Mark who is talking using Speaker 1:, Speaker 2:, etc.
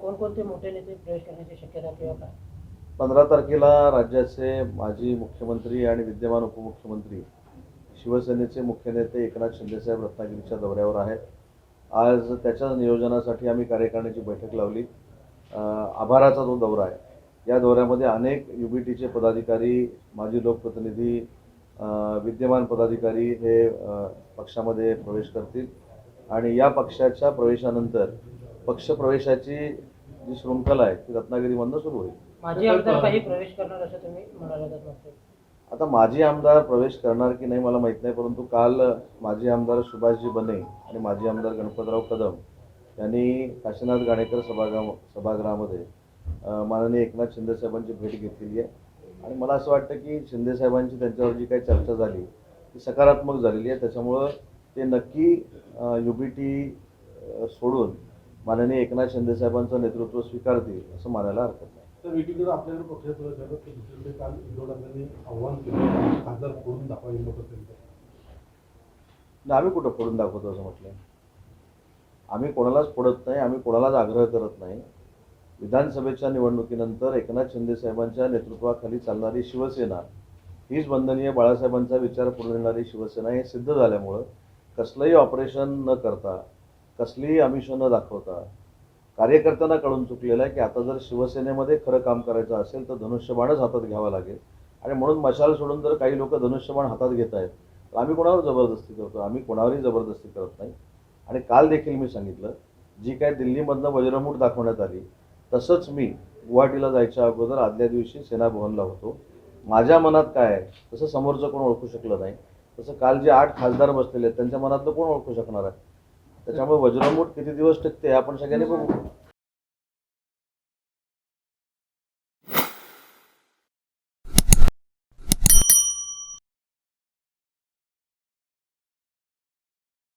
Speaker 1: कोणकोणते मोठे नेते प्रवेश करण्याची शक्यता किंवा काय
Speaker 2: पंधरा तारखेला राज्याचे माजी मुख्यमंत्री आणि विद्यमान उपमुख्यमंत्री शिवसेनेचे मुख्य नेते एकनाथ शिंदेसाहेब रत्नागिरीच्या दौऱ्यावर आहेत. आज त्याच्या नियोजनासाठी आम्ही कार्यकारिणीची बैठक लावली. आभाराचा जो दौरा आहे या दौऱ्यामध्ये अनेक यू बी टीचे पदाधिकारी माजी लोकप्रतिनिधी विद्यमान पदाधिकारी हे पक्षामध्ये प्रवेश करतील. आणि या पक्षाच्या प्रवेशानंतर पक्षप्रवेशाची जी शृंखला आहे ती रत्नागिरीमधनं सुरू होईल.
Speaker 1: माजी आमदार काही प्रवेश करणार असं तुम्ही म्हणाला
Speaker 2: आता माजी आमदार प्रवेश करणार की नाही मला माहीत नाही परंतु काल माजी आमदार सुभाषजी बने आणि माजी आमदार गणपतराव कदम यांनी काशीनाथ घाणेकर सभागृह सभागृहामध्ये माननीय एकनाथ शिंदेसाहेबांची भेट घेतलेली आहे. आणि मला असं वाटतं की शिंदेसाहेबांची त्यांच्यावर जी काही चर्चा झाली ती सकारात्मक झालेली आहे. त्याच्यामुळं ते नक्की यू बी टी सोडून माननीय एकनाथ शिंदेसाहेबांचं नेतृत्व स्वीकारतील असं मानायला हरकत नाही.
Speaker 3: तर आपल्याकडे पक्षात काल उद्धवडांनी आव्हान केलं खासदार फोडून दाखवा हिंमत असेल तर
Speaker 2: नाही, आम्ही कुठं फोडून दाखवतो असं म्हटलं आम्ही कोणालाच फोडत नाही आम्ही कोणालाच आग्रह करत नाही. विधानसभेच्या निवडणुकीनंतर एकनाथ शिंदे साहेबांच्या नेतृत्वाखाली चालणारी शिवसेना हीच वंदनीय बाळासाहेबांचा विचार पुरविणारी शिवसेना हे सिद्ध झाल्यामुळं कसलंही ऑपरेशन न करता कसलीही आमिष न दाखवता कार्यकर्त्यांना कळून चुकलेलं आहे की आता जर शिवसेनेमध्ये खरं काम करायचं असेल तर धनुष्यबाणच हातात घ्यावा लागेल. आणि म्हणून मशाल सोडून जर काही लोक धनुष्यबाण हातात घेत आहेत तर आम्ही कोणावर जबरदस्ती करतो? आम्ही कोणावरही जबरदस्ती करत नाही. आणि काल देखील मी सांगितलं जी काय दिल्लीमधनं वज्रमूठ दाखवण्यात आली तसंच मी गुवाहाटीला जायच्या अगोदर आदल्या दिवशी सेना भवनला होतो. माझ्या मनात काय आहे? तसं समोरचं कोण ओळखू शकलं नाही. तसं काल जे आठ खासदार बसलेले आहेत त्यांच्या मनातलं कोण ओळखू शकणार आहे? त्याच्यामुळे वज्रमूठ किती दिवस टिकते आपण सगळ्यांनी बघू.